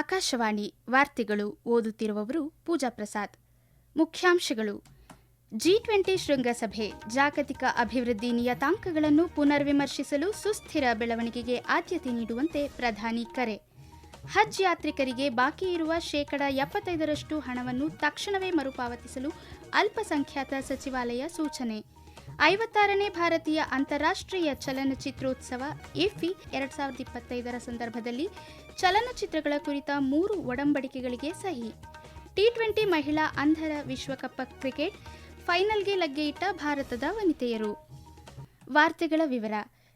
ಆಕಾಶವಾಣಿ ವಾರ್ತೆಗಳು ಓದುತ್ತಿರುವವರು ಪೂಜಾ ಪ್ರಸಾದ್. ಮುಖ್ಯಾಂಶಗಳು. ಜಿ ಟ್ವೆಂಟಿ ಶೃಂಗಸಭೆ ಜಾಗತಿಕ ಅಭಿವೃದ್ಧಿ ನಿಯತಾಂಕಗಳನ್ನು ಪುನರ್ವಿಮರ್ಶಿಸಲು ಸುಸ್ಥಿರ ಬೆಳವಣಿಗೆಗೆ ಆದ್ಯತೆ ನೀಡುವಂತೆ ಪ್ರಧಾನಿ ಕರೆ. ಹಜ್ ಯಾತ್ರಿಕರಿಗೆ ಬಾಕಿ ಇರುವ ಶೇಕಡ ಎಪ್ಪತ್ತೈದರಷ್ಟು ಹಣವನ್ನು ತಕ್ಷಣವೇ ಮರುಪಾವತಿಸಲು ಅಲ್ಪಸಂಖ್ಯಾತ ಸಚಿವಾಲಯ ಸೂಚನೆ. ಐವತ್ತಾರನೇ ಭಾರತೀಯ ಅಂತಾರಾಷ್ಟ್ರೀಯ ಚಲನಚಿತ್ರೋತ್ಸವ ಇಫಿ ಎರಡ್ ಸಾವಿರದ ಇಪ್ಪತ್ತೈದರ ಸಂದರ್ಭದಲ್ಲಿ ಚಲನಚಿತ್ರಗಳ ಕುರಿತ ಮೂರು ಒಡಂಬಡಿಕೆಗಳಿಗೆ ಸಹಿ. ಟಿ ಟ್ವೆಂಟಿ ಮಹಿಳಾ ಅಂಧರ ವಿಶ್ವಕಪ್ ಕ್ರಿಕೆಟ್ ಫೈನಲ್ಗೆ ಲಗ್ಗೆಯಿಟ್ಟ ಭಾರತದ ವನಿತೆಯರು. ವಾರ್ತೆಗಳ ವಿವರ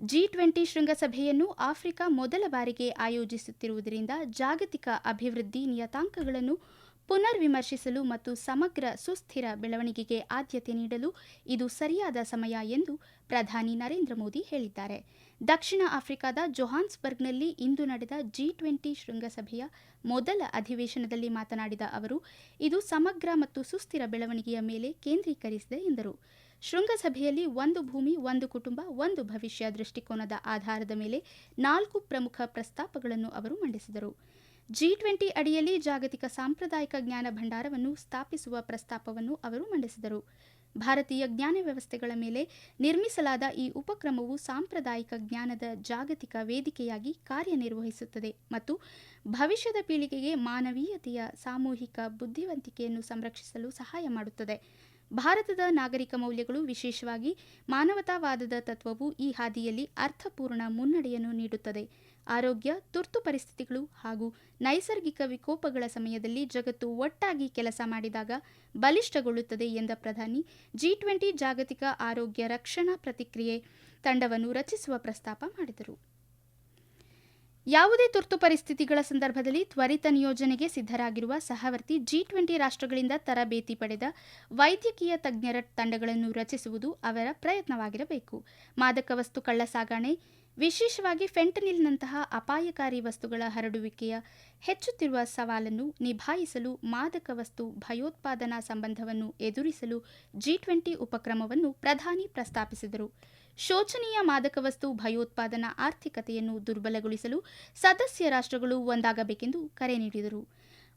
ಜಿ ಟ್ವೆಂಟಿ ಶೃಂಗಸಭೆಯನ್ನು ಆಫ್ರಿಕಾ ಮೊದಲ ಬಾರಿಗೆ ಆಯೋಜಿಸುತ್ತಿರುವುದರಿಂದ ಜಾಗತಿಕ ಅಭಿವೃದ್ಧಿ ನಿಯತಾಂಕಗಳನ್ನು ಪುನರ್ವಿಮರ್ಶಿಸಲು ಮತ್ತು ಸಮಗ್ರ ಸುಸ್ಥಿರ ಬೆಳವಣಿಗೆಗೆ ಆದ್ಯತೆ ನೀಡಲು ಇದು ಸರಿಯಾದ ಸಮಯ ಎಂದು ಪ್ರಧಾನಿ ನರೇಂದ್ರ ಮೋದಿ ಹೇಳಿದ್ದಾರೆ. ದಕ್ಷಿಣ ಆಫ್ರಿಕಾದ ಜೊಹಾನ್ಸ್ಬರ್ಗ್ನಲ್ಲಿ ಇಂದು ನಡೆದ ಜಿ ಟ್ವೆಂಟಿ ಶೃಂಗಸಭೆಯ ಮೊದಲ ಅಧಿವೇಶನದಲ್ಲಿ ಮಾತನಾಡಿದ ಅವರು, ಇದು ಸಮಗ್ರ ಮತ್ತು ಸುಸ್ಥಿರ ಬೆಳವಣಿಗೆಯ ಮೇಲೆ ಕೇಂದ್ರೀಕರಿಸಿದೆ ಎಂದರು. ಶೃಂಗಸಭೆಯಲ್ಲಿ ಒಂದು ಭೂಮಿ, ಒಂದು ಕುಟುಂಬ, ಒಂದು ಭವಿಷ್ಯ ದೃಷ್ಟಿಕೋನದ ಆಧಾರದ ಮೇಲೆ ನಾಲ್ಕು ಪ್ರಮುಖ ಪ್ರಸ್ತಾಪಗಳನ್ನು ಅವರು ಮಂಡಿಸಿದರು. ಜಿ ಟ್ವೆಂಟಿ ಅಡಿಯಲ್ಲಿ ಜಾಗತಿಕ ಸಾಂಪ್ರದಾಯಿಕ ಜ್ಞಾನ ಭಂಡಾರವನ್ನು ಸ್ಥಾಪಿಸುವ ಪ್ರಸ್ತಾಪವನ್ನು ಅವರು ಮಂಡಿಸಿದರು. ಭಾರತೀಯ ಜ್ಞಾನ ವ್ಯವಸ್ಥೆಗಳ ಮೇಲೆ ನಿರ್ಮಿಸಲಾದ ಈ ಉಪಕ್ರಮವು ಸಾಂಪ್ರದಾಯಿಕ ಜ್ಞಾನದ ಜಾಗತಿಕ ವೇದಿಕೆಯಾಗಿ ಕಾರ್ಯನಿರ್ವಹಿಸುತ್ತದೆ ಮತ್ತು ಭವಿಷ್ಯದ ಪೀಳಿಗೆಗೆ ಮಾನವೀಯತೆಯ ಸಾಮೂಹಿಕ ಬುದ್ಧಿವಂತಿಕೆಯನ್ನು ಸಂರಕ್ಷಿಸಲು ಸಹಾಯ ಮಾಡುತ್ತದೆ. ಭಾರತದ ನಾಗರಿಕ ಮೌಲ್ಯಗಳು ವಿಶೇಷವಾಗಿ ಮಾನವತಾವಾದದ ತತ್ವವು ಈ ಹಾದಿಯಲ್ಲಿ ಅರ್ಥಪೂರ್ಣ ಮುನ್ನಡೆಯನ್ನು ನೀಡುತ್ತದೆ. ಆರೋಗ್ಯ, ತುರ್ತು ಪರಿಸ್ಥಿತಿಗಳು ಹಾಗೂ ನೈಸರ್ಗಿಕ ವಿಕೋಪಗಳ ಸಮಯದಲ್ಲಿ ಜಗತ್ತು ಒಟ್ಟಾಗಿ ಕೆಲಸ ಮಾಡಿದಾಗ ಬಲಿಷ್ಠಗೊಳ್ಳುತ್ತದೆ ಎಂದ ಪ್ರಧಾನಿ, ಜಿ ಟ್ವೆಂಟಿ ಜಾಗತಿಕ ಆರೋಗ್ಯ ರಕ್ಷಣಾ ಪ್ರತಿಕ್ರಿಯೆ ತಂಡವನ್ನು ರಚಿಸುವ ಪ್ರಸ್ತಾಪ ಮಾಡಿದರು. ಯಾವುದೇ ತುರ್ತು ಪರಿಸ್ಥಿತಿಗಳ ಸಂದರ್ಭದಲ್ಲಿ ತ್ವರಿತ ನಿಯೋಜನೆಗೆ ಸಿದ್ಧರಾಗಿರುವ ಸಹವರ್ತಿ, ಜಿ ಟ್ವೆಂಟಿ ರಾಷ್ಟ್ರಗಳಿಂದ ತರಬೇತಿ ಪಡೆದ ವೈದ್ಯಕೀಯ ತಜ್ಞರ ತಂಡಗಳನ್ನು ರಚಿಸುವುದು ಅವರ ಪ್ರಯತ್ನವಾಗಿರಬೇಕು. ಮಾದಕ ವಸ್ತು ಕಳ್ಳ ಸಾಗಣೆ ವಿಶೇಷವಾಗಿ ಫೆಂಟನಿಲ್ನಂತಹ ಅಪಾಯಕಾರಿ ವಸ್ತುಗಳ ಹರಡುವಿಕೆಯ ಹೆಚ್ಚುತ್ತಿರುವ ಸವಾಲನ್ನು ನಿಭಾಯಿಸಲು ಮಾದಕ ವಸ್ತು ಭಯೋತ್ಪಾದನಾ ಸಂಬಂಧವನ್ನು ಎದುರಿಸಲು ಜಿ ಟ್ವೆಂಟಿ ಉಪಕ್ರಮವನ್ನು ಪ್ರಧಾನಿ ಪ್ರಸ್ತಾಪಿಸಿದರು. ಶೋಚನೀಯ ಮಾದಕ ವಸ್ತು ಭಯೋತ್ಪಾದನಾ ಆರ್ಥಿಕತೆಯನ್ನು ದುರ್ಬಲಗೊಳಿಸಲು ಸದಸ್ಯ ರಾಷ್ಟ್ರಗಳು ಒಂದಾಗಬೇಕೆಂದು ಕರೆ ನೀಡಿದರು.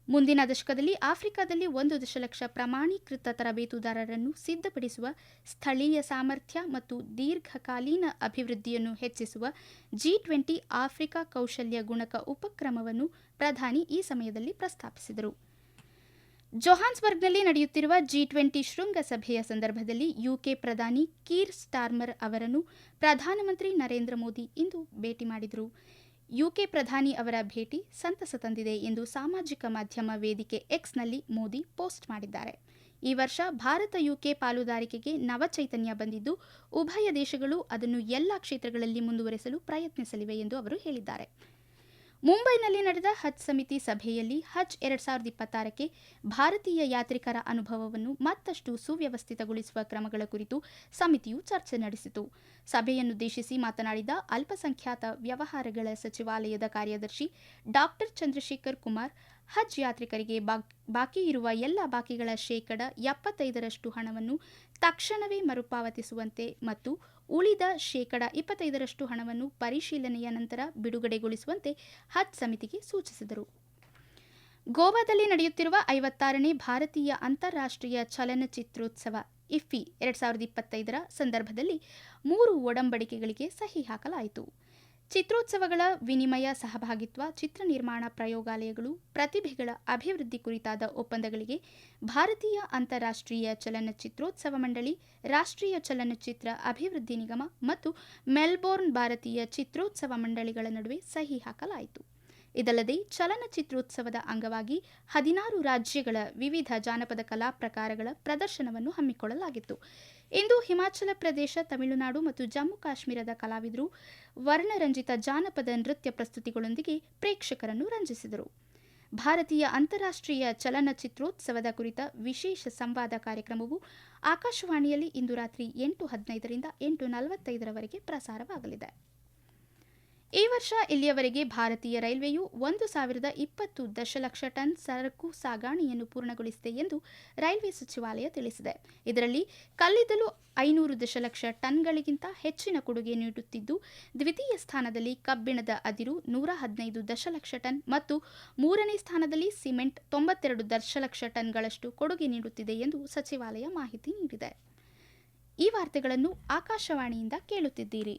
ಮುಂದಿನ ದಶಕದಲ್ಲಿ ಆಫ್ರಿಕಾದಲ್ಲಿ ಒಂದು ದಶಲಕ್ಷ ಪ್ರಮಾಣೀಕೃತ ತರಬೇತುದಾರರನ್ನು ಸಿದ್ಧಪಡಿಸುವ ಸ್ಥಳೀಯ ಸಾಮರ್ಥ್ಯ ಮತ್ತು ದೀರ್ಘಕಾಲೀನ ಅಭಿವೃದ್ಧಿಯನ್ನು ಹೆಚ್ಚಿಸುವ ಜಿ ಟ್ವೆಂಟಿ ಆಫ್ರಿಕಾ ಕೌಶಲ್ಯ ಗುಣಕ ಉಪಕ್ರಮವನ್ನು ಪ್ರಧಾನಿ ಈ ಸಮಯದಲ್ಲಿ ಪ್ರಸ್ತಾಪಿಸಿದರು. ಜೊಹಾನ್ಸ್ಬರ್ಗ್ನಲ್ಲಿ ನಡೆಯುತ್ತಿರುವ ಜಿ ಟ್ವೆಂಟಿ ಶೃಂಗಸಭೆಯ ಸಂದರ್ಭದಲ್ಲಿ ಯುಕೆ ಪ್ರಧಾನಿ ಕೀರ್ ಸ್ಟಾರ್ಮರ್ ಅವರನ್ನು ಪ್ರಧಾನಮಂತ್ರಿ ನರೇಂದ್ರ ಮೋದಿ ಇಂದು ಭೇಟಿ ಮಾಡಿದರು. ಯುಕೆ ಪ್ರಧಾನಿ ಅವರ ಭೇಟಿ ಸಂತಸ ತಂದಿದೆ ಎಂದು ಸಾಮಾಜಿಕ ಮಾಧ್ಯಮ ವೇದಿಕೆ ಎಕ್ಸ್ನಲ್ಲಿ ಮೋದಿ ಪೋಸ್ಟ್ ಮಾಡಿದ್ದಾರೆ. ಈ ವರ್ಷ ಭಾರತ ಯುಕೆ ಪಾಲುದಾರಿಕೆಗೆ ನವಚೈತನ್ಯ ಬಂದಿದ್ದು, ಉಭಯ ದೇಶಗಳು ಅದನ್ನು ಎಲ್ಲ ಕ್ಷೇತ್ರಗಳಲ್ಲಿ ಮುಂದುವರೆಸಲು ಪ್ರಯತ್ನಿಸಲಿವೆ ಎಂದು ಅವರು ಹೇಳಿದ್ದಾರೆ. ಮುಂಬೈನಲ್ಲಿ ನಡೆದ ಹಜ್ ಸಮಿತಿ ಸಭೆಯಲ್ಲಿ ಹಜ್ ಎರಡ್ ಸಾವಿರದ ಇಪ್ಪತ್ತಾರಕ್ಕೆ ಭಾರತೀಯ ಯಾತ್ರಿಕರ ಅನುಭವವನ್ನು ಮತ್ತಷ್ಟು ಸುವ್ಯವಸ್ಥಿತಗೊಳಿಸುವ ಕ್ರಮಗಳ ಕುರಿತು ಸಮಿತಿಯು ಚರ್ಚೆ ನಡೆಸಿತು. ಸಭೆಯನ್ನುದ್ದೇಶಿಸಿ ಮಾತನಾಡಿದ ಅಲ್ಪಸಂಖ್ಯಾತ ವ್ಯವಹಾರಗಳ ಸಚಿವಾಲಯದ ಕಾರ್ಯದರ್ಶಿ ಡಾಕ್ಟರ್ ಚಂದ್ರಶೇಖರ್ ಕುಮಾರ್, ಹಜ್ ಯಾತ್ರಿಕರಿಗೆ ಬಾಕಿ ಇರುವ ಎಲ್ಲ ಬಾಕಿಗಳ ಶೇಕಡ ಎಪ್ಪತ್ತೈದರಷ್ಟು ಹಣವನ್ನು ತಕ್ಷಣವೇ ಮರುಪಾವತಿಸುವಂತೆ ಮತ್ತು ಉಳಿದ ಶೇಕಡ ಇಪ್ಪತ್ತೈದರಷ್ಟು ಹಣವನ್ನು ಪರಿಶೀಲನೆಯ ನಂತರ ಬಿಡುಗಡೆಗೊಳಿಸುವಂತೆ ಹಜ್ ಸಮಿತಿಗೆ ಸೂಚಿಸಿದರು. ಗೋವಾದಲ್ಲಿ ನಡೆಯುತ್ತಿರುವ ಐವತ್ತಾರನೇ ಭಾರತೀಯ ಅಂತಾರಾಷ್ಟ್ರೀಯ ಚಲನಚಿತ್ರೋತ್ಸವ ಇಫಿ ಎರಡ್ ಸಾವಿರದ ಇಪ್ಪತ್ತೈದರ ಸಂದರ್ಭದಲ್ಲಿ ಮೂರು ಒಡಂಬಡಿಕೆಗಳಿಗೆ ಸಹಿ ಹಾಕಲಾಯಿತು. ಚಿತ್ರೋತ್ಸವಗಳ ವಿನಿಮಯ ಸಹಭಾಗಿತ್ವ, ಚಿತ್ರ ನಿರ್ಮಾಣ ಪ್ರಯೋಗಾಲಯಗಳು, ಪ್ರತಿಭೆಗಳ ಅಭಿವೃದ್ಧಿ ಕುರಿತಾದ ಒಪ್ಪಂದಗಳಿಗೆ ಭಾರತೀಯ ಅಂತಾರಾಷ್ಟ್ರೀಯ ಚಲನಚಿತ್ರೋತ್ಸವ ಮಂಡಳಿ, ರಾಷ್ಟ್ರೀಯ ಚಲನಚಿತ್ರ ಅಭಿವೃದ್ಧಿ ನಿಗಮ ಮತ್ತು ಮೆಲ್ಬೋರ್ನ್ ಭಾರತೀಯ ಚಿತ್ರೋತ್ಸವ ಮಂಡಳಿಗಳ ನಡುವೆ ಸಹಿ ಹಾಕಲಾಯಿತು. ಇದಲ್ಲದೆ ಚಲನಚಿತ್ರೋತ್ಸವದ ಅಂಗವಾಗಿ ಹದಿನಾರು ರಾಜ್ಯಗಳ ವಿವಿಧ ಜಾನಪದ ಕಲಾ ಪ್ರಕಾರಗಳ ಪ್ರದರ್ಶನವನ್ನು ಹಮ್ಮಿಕೊಳ್ಳಲಾಗಿತ್ತು. ಇಂದು ಹಿಮಾಚಲ ಪ್ರದೇಶ, ತಮಿಳುನಾಡು ಮತ್ತು ಜಮ್ಮು ಕಾಶ್ಮೀರದ ಕಲಾವಿದರು ವರ್ಣರಂಜಿತ ಜಾನಪದ ನೃತ್ಯ ಪ್ರಸ್ತುತಿಗಳೊಂದಿಗೆ ಪ್ರೇಕ್ಷಕರನ್ನು ರಂಜಿಸಿದರು. ಭಾರತೀಯ ಅಂತಾರಾಷ್ಟ್ರೀಯ ಚಲನಚಿತ್ರೋತ್ಸವದ ಕುರಿತ ವಿಶೇಷ ಸಂವಾದ ಕಾರ್ಯಕ್ರಮವು ಆಕಾಶವಾಣಿಯಲ್ಲಿ ಇಂದು ರಾತ್ರಿ ಎಂಟು ಹದಿನೈದರಿಂದ ಎಂಟು ನಲವತ್ತೈದರವರೆಗೆ ಪ್ರಸಾರವಾಗಲಿದೆ. ಈ ವರ್ಷ ಇಲ್ಲಿಯವರೆಗೆ ಭಾರತೀಯ ರೈಲ್ವೆಯು ಒಂದು ಸಾವಿರದ ಇಪ್ಪತ್ತು ದಶಲಕ್ಷ ಟನ್ ಸರಕು ಸಾಗಾಣೆಯನ್ನು ಪೂರ್ಣಗೊಳಿಸಿದೆ ಎಂದು ರೈಲ್ವೆ ಸಚಿವಾಲಯ ತಿಳಿಸಿದೆ. ಇದರಲ್ಲಿ ಕಲ್ಲಿದ್ದಲು ಐನೂರು ದಶಲಕ್ಷ ಟನ್ಗಳಿಗಿಂತ ಹೆಚ್ಚಿನ ಕೊಡುಗೆ ನೀಡುತ್ತಿದ್ದು, ದ್ವಿತೀಯ ಸ್ಥಾನದಲ್ಲಿ ಕಬ್ಬಿಣದ ಅದಿರು ನೂರ ಹದಿನೈದು ದಶಲಕ್ಷ ಟನ್ ಮತ್ತು ಮೂರನೇ ಸ್ಥಾನದಲ್ಲಿ ಸಿಮೆಂಟ್ ತೊಂಬತ್ತೆರಡು ದಶಲಕ್ಷ ಟನ್ಗಳಷ್ಟು ಕೊಡುಗೆ ನೀಡುತ್ತಿದೆ ಎಂದು ಸಚಿವಾಲಯ ಮಾಹಿತಿ ನೀಡಿದೆ. ಈ ವಾರ್ತೆಗಳನ್ನು ಆಕಾಶವಾಣಿಯಿಂದ ಕೇಳುತ್ತಿದ್ದೀರಿ.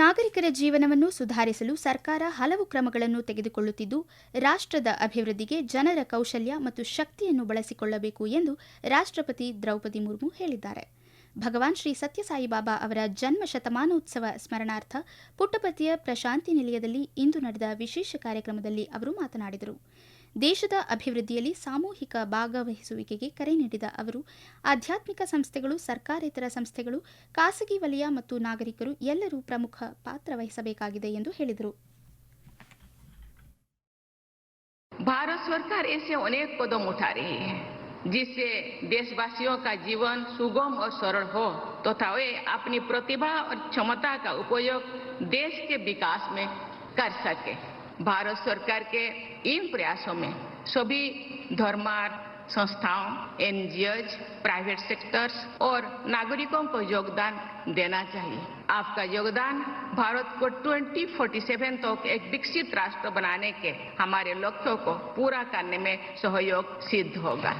ನಾಗರಿಕರ ಜೀವನವನ್ನು ಸುಧಾರಿಸಲು ಸರ್ಕಾರ ಹಲವು ಕ್ರಮಗಳನ್ನು ತೆಗೆದುಕೊಳ್ಳುತ್ತಿದ್ದು, ರಾಷ್ಟ್ರದ ಅಭಿವೃದ್ಧಿಗೆ ಜನರ ಕೌಶಲ್ಯ ಮತ್ತು ಶಕ್ತಿಯನ್ನು ಬಳಸಿಕೊಳ್ಳಬೇಕು ಎಂದು ರಾಷ್ಟ್ರಪತಿ ದ್ರೌಪದಿ ಮುರ್ಮು ಹೇಳಿದ್ದಾರೆ. ಭಗವಾನ್ ಶ್ರೀ ಸತ್ಯಸಾಯಿಬಾಬಾ ಅವರ ಜನ್ಮ ಶತಮಾನೋತ್ಸವ ಸ್ಮರಣಾರ್ಥ ಪುಟ್ಟಪತಿಯ ಪ್ರಶಾಂತಿ ನಿಲಯದಲ್ಲಿ ಇಂದು ನಡೆದ ವಿಶೇಷ ಕಾರ್ಯಕ್ರಮದಲ್ಲಿ ಅವರು ಮಾತನಾಡಿದರು. ದೇಶದ ಅಭಿವೃದ್ಧಿಯಲ್ಲಿ ಸಾಮೂಹಿಕ ಭಾಗವಹಿಸುವಿಕೆಗೆ ಕರೆ ನೀಡಿದ ಅವರು ಆಧ್ಯಾತ್ಮಿಕ ಸಂಸ್ಥೆಗಳು ಸರ್ಕಾರೇತರ ಸಂಸ್ಥೆಗಳು ಖಾಸಗಿ ವಲಯ ಮತ್ತು ನಾಗರಿಕರು ಎಲ್ಲರೂ ಪ್ರಮುಖ ಪಾತ್ರ ವಹಿಸಬೇಕಾಗಿದೆ ಎಂದು ಹೇಳಿದರು भारत सरकार ऐसे अनेक कदम उठा रही है जिससे देशवासियों का जीवन सुगम और सरल हो तथा वे अपनी प्रतिभा और क्षमता का उपयोग देश के विकास में कर सके भारत सरकार के इन प्रयासों में सभी धर्मार्थ संस्थाओं, एनजीओज, प्राइवेट सेक्टर्स और नागरिकों को योगदान देना चाहिए। आपका योगदान भारत को 2047 तक एक विकसित राष्ट्र बनाने के हमारे लक्ष्यों को पूरा करने में सहयोग सिद्ध होगा।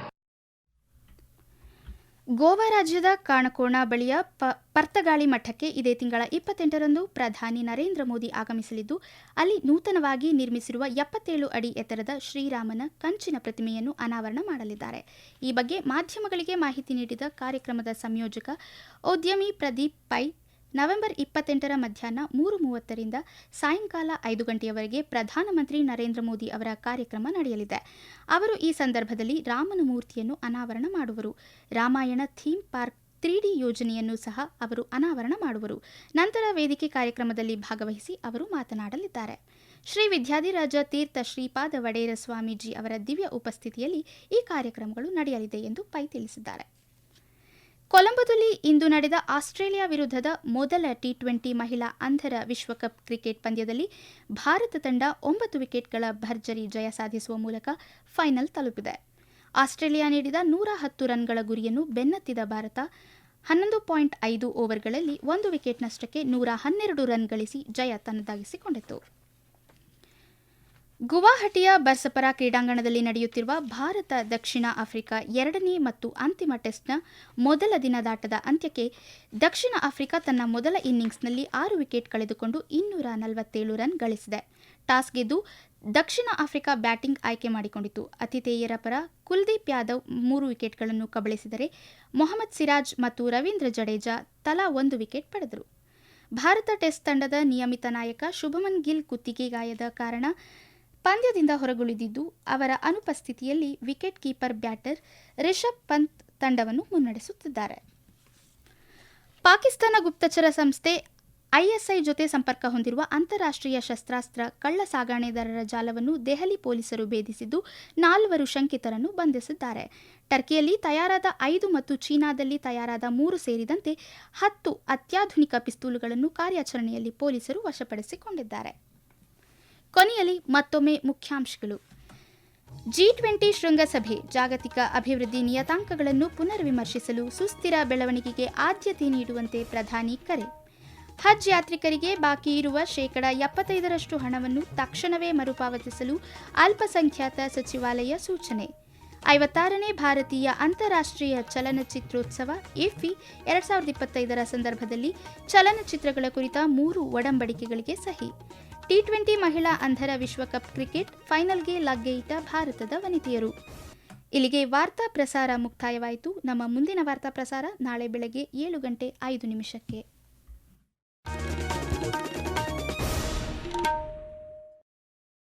ಗೋವಾ ರಾಜ್ಯದ ಕಾಣಕೋಣ ಬಳಿಯ ಪ, ಪರ್ತಗಾಳಿ ಮಠಕ್ಕೆ ಇದೇ ತಿಂಗಳ ಇಪ್ಪತ್ತೆಂಟರಂದು ಪ್ರಧಾನಿ ನರೇಂದ್ರ ಮೋದಿ ಆಗಮಿಸಲಿದ್ದು, ಅಲ್ಲಿ ನೂತನವಾಗಿ ನಿರ್ಮಿಸಿರುವ ಎಪ್ಪತ್ತೇಳು ಅಡಿ ಎತ್ತರದ ಶ್ರೀರಾಮನ ಕಂಚಿನ ಪ್ರತಿಮೆಯನ್ನು ಅನಾವರಣ ಮಾಡಲಿದ್ದಾರೆ. ಈ ಬಗ್ಗೆ ಮಾಧ್ಯಮಗಳಿಗೆ ಮಾಹಿತಿ ನೀಡಿದ ಕಾರ್ಯಕ್ರಮದ ಸಂಯೋಜಕ, ಉದ್ಯಮಿ ಪ್ರದೀಪ್ ಪೈ ನವೆಂಬರ್ ಇಪ್ಪತ್ತೆಂಟರ ಮಧ್ಯಾಹ್ನ ಮೂರು ಮೂವತ್ತರಿಂದ ಸಾಯಂಕಾಲ ಐದು ಗಂಟೆಯವರೆಗೆ ಪ್ರಧಾನಮಂತ್ರಿ ನರೇಂದ್ರ ಮೋದಿ ಅವರ ಕಾರ್ಯಕ್ರಮ ನಡೆಯಲಿದೆ. ಅವರು ಈ ಸಂದರ್ಭದಲ್ಲಿ ರಾಮನ ಮೂರ್ತಿಯನ್ನು ಅನಾವರಣ ಮಾಡುವರು. Ramayana theme park three D ಯೋಜನೆಯನ್ನು ಸಹ ಅವರು ಅನಾವರಣ ಮಾಡುವರು. ನಂತರ ವೇದಿಕೆ ಕಾರ್ಯಕ್ರಮದಲ್ಲಿ ಭಾಗವಹಿಸಿ ಅವರು ಮಾತನಾಡಲಿದ್ದಾರೆ. ಶ್ರೀ ವಿದ್ಯಾಧಿರಾಜ ತೀರ್ಥ ಶ್ರೀಪಾದ ವಡೇರ ಸ್ವಾಮೀಜಿ ಅವರ ದಿವ್ಯ ಉಪಸ್ಥಿತಿಯಲ್ಲಿ ಈ ಕಾರ್ಯಕ್ರಮಗಳು ನಡೆಯಲಿದೆ ಎಂದು ಪೈ ತಿಳಿಸಿದ್ದಾರೆ. ಕೊಲಂಬೋದಲ್ಲಿ ಇಂದು ನಡೆದ ಆಸ್ಟ್ರೇಲಿಯಾ ವಿರುದ್ಧದ ಮೊದಲ ಟಿ ಟ್ವೆಂಟಿ ಮಹಿಳಾ ಅಂಧರ ವಿಶ್ವಕಪ್ ಕ್ರಿಕೆಟ್ ಪಂದ್ಯದಲ್ಲಿ ಭಾರತ ತಂಡ ಒಂಬತ್ತು ವಿಕೆಟ್ಗಳ ಭರ್ಜರಿ ಜಯ ಸಾಧಿಸುವ ಮೂಲಕ ಫೈನಲ್ ತಲುಪಿದೆ. ಆಸ್ಟ್ರೇಲಿಯಾ ನೀಡಿದ ನೂರ ಹತ್ತು ರನ್ಗಳ ಗುರಿಯನ್ನು ಬೆನ್ನತ್ತಿದ ಭಾರತ ಹನ್ನೊಂದು ಪಾಯಿಂಟ್ ಐದು ಓವರ್ಗಳಲ್ಲಿ ಒಂದು ವಿಕೆಟ್ ನಷ್ಟಕ್ಕೆ ನೂರ ಹನ್ನೆರಡು ರನ್ ಗಳಿಸಿ ಜಯ ತನ್ನದಾಗಿಸಿಕೊಂಡಿತು. ಗುವಾಹಟಿಯ ಬರ್ಸಪರ ಕ್ರೀಡಾಂಗಣದಲ್ಲಿ ನಡೆಯುತ್ತಿರುವ ಭಾರತ ದಕ್ಷಿಣ ಆಫ್ರಿಕಾ ಎರಡನೇ ಮತ್ತು ಅಂತಿಮ ಟೆಸ್ಟ್ನ ಮೊದಲ ದಿನದಾಟದ ಅಂತ್ಯಕ್ಕೆ ದಕ್ಷಿಣ ಆಫ್ರಿಕಾ ತನ್ನ ಮೊದಲ ಇನ್ನಿಂಗ್ಸ್ನಲ್ಲಿ ಆರು ವಿಕೆಟ್ ಕಳೆದುಕೊಂಡು ಇನ್ನೂರ ನಲವತ್ತೇಳು ರನ್ ಗಳಿಸಿದೆ. ಟಾಸ್ ಗೆದ್ದು ದಕ್ಷಿಣ ಆಫ್ರಿಕಾ ಬ್ಯಾಟಿಂಗ್ ಆಯ್ಕೆ ಮಾಡಿಕೊಂಡಿತು. ಅತಿಥೇಯರ ಪರ ಕುಲ್ದೀಪ್ ಯಾದವ್ ಮೂರು ವಿಕೆಟ್ಗಳನ್ನು ಕಬಳಿಸಿದರೆ ಮೊಹಮ್ಮದ್ ಸಿರಾಜ್ ಮತ್ತು ರವೀಂದ್ರ ಜಡೇಜಾ ತಲಾ ಒಂದು ವಿಕೆಟ್ ಪಡೆದರು. ಭಾರತ ಟೆಸ್ಟ್ ತಂಡದ ನಿಯಮಿತ ನಾಯಕ ಶುಭಮನ್ ಗಿಲ್ ಕುತ್ತಿಗೆ ಗಾಯದ ಕಾರಣ ಪಂದ್ಯದಿಂದ ಹೊರಗುಳಿದಿದ್ದು ಅವರ ಅನುಪಸ್ಥಿತಿಯಲ್ಲಿ wicket keeper batter Rishabh Pant ತಂಡವನ್ನು ಮುನ್ನಡೆಸುತ್ತಿದ್ದಾರೆ. ಪಾಕಿಸ್ತಾನ ಗುಪ್ತಚರ ಸಂಸ್ಥೆ ಐಎಸ್ಐ ಜೊತೆ ಸಂಪರ್ಕ ಹೊಂದಿರುವ ಅಂತಾರಾಷ್ಟ್ರೀಯ ಶಸ್ತ್ರಾಸ್ತ್ರ ಕಳ್ಳ ಸಾಗಾಣೆದಾರರ ಜಾಲವನ್ನು ದೆಹಲಿ ಪೊಲೀಸರು ಭೇದಿಸಿದ್ದು ನಾಲ್ವರು ಶಂಕಿತರನ್ನು ಬಂಧಿಸಿದ್ದಾರೆ. ಟರ್ಕಿಯಲ್ಲಿ ತಯಾರಾದ ಐದು ಮತ್ತು ಚೀನಾದಲ್ಲಿ ತಯಾರಾದ ಮೂರು ಸೇರಿದಂತೆ ಹತ್ತು ಅತ್ಯಾಧುನಿಕ ಪಿಸ್ತೂಲುಗಳನ್ನು ಕಾರ್ಯಾಚರಣೆಯಲ್ಲಿ ಪೊಲೀಸರು ವಶಪಡಿಸಿಕೊಂಡಿದ್ದಾರೆ. ಕೊನೆಯಲ್ಲಿ ಮತ್ತೊಮ್ಮೆ ಮುಖ್ಯಾಂಶಗಳು. ಜಿ ಟ್ವೆಂಟಿ ಶೃಂಗಸಭೆ ಜಾಗತಿಕ ಅಭಿವೃದ್ಧಿ ನಿಯತಾಂಕಗಳನ್ನು ಪುನರ್ ವಿಮರ್ಶಿಸಲು ಸುಸ್ಥಿರ ಬೆಳವಣಿಗೆಗೆ ಆದ್ಯತೆ ನೀಡುವಂತೆ ಪ್ರಧಾನಿ ಕರೆ. ಹಜ್ ಯಾತ್ರಿಕರಿಗೆ ಬಾಕಿ ಇರುವ ಶೇಕಡ ಎಪ್ಪತ್ತೈದರಷ್ಟು ಹಣವನ್ನು ತಕ್ಷಣವೇ ಮರುಪಾವತಿಸಲು ಅಲ್ಪಸಂಖ್ಯಾತ ಸಚಿವಾಲಯ ಸೂಚನೆ. ಐವತ್ತಾರನೇ ಭಾರತೀಯ ಅಂತಾರಾಷ್ಟ್ರೀಯ ಚಲನಚಿತ್ರೋತ್ಸವ ಇಫಿ ಎರಡ್ ಸಾವಿರದ ಇಪ್ಪತ್ತೈದರ ಸಂದರ್ಭದಲ್ಲಿ ಚಲನಚಿತ್ರಗಳ ಕುರಿತ ಮೂರು ಒಡಂಬಡಿಕೆಗಳಿಗೆ ಸಹಿ. ಟಿ ಟ್ವೆಂಟಿ ಮಹಿಳಾ ಅಂಧರ ವಿಶ್ವಕಪ್ ಕ್ರಿಕೆಟ್ ಫೈನಲ್ಗೆ ಲಗ್ಗೆ ಇಟ್ಟ ಭಾರತದ ವನಿತೆಯರು. ಇಲ್ಲಿಗೆ ವಾರ್ತಾ ಪ್ರಸಾರ ಮುಕ್ತಾಯವಾಯಿತು. ನಮ್ಮ ಮುಂದಿನ ವಾರ್ತಾ ಪ್ರಸಾರ ನಾಳೆ ಬೆಳಗ್ಗೆ ಏಳು ಗಂಟೆ ಐದು ನಿಮಿಷಕ್ಕೆ.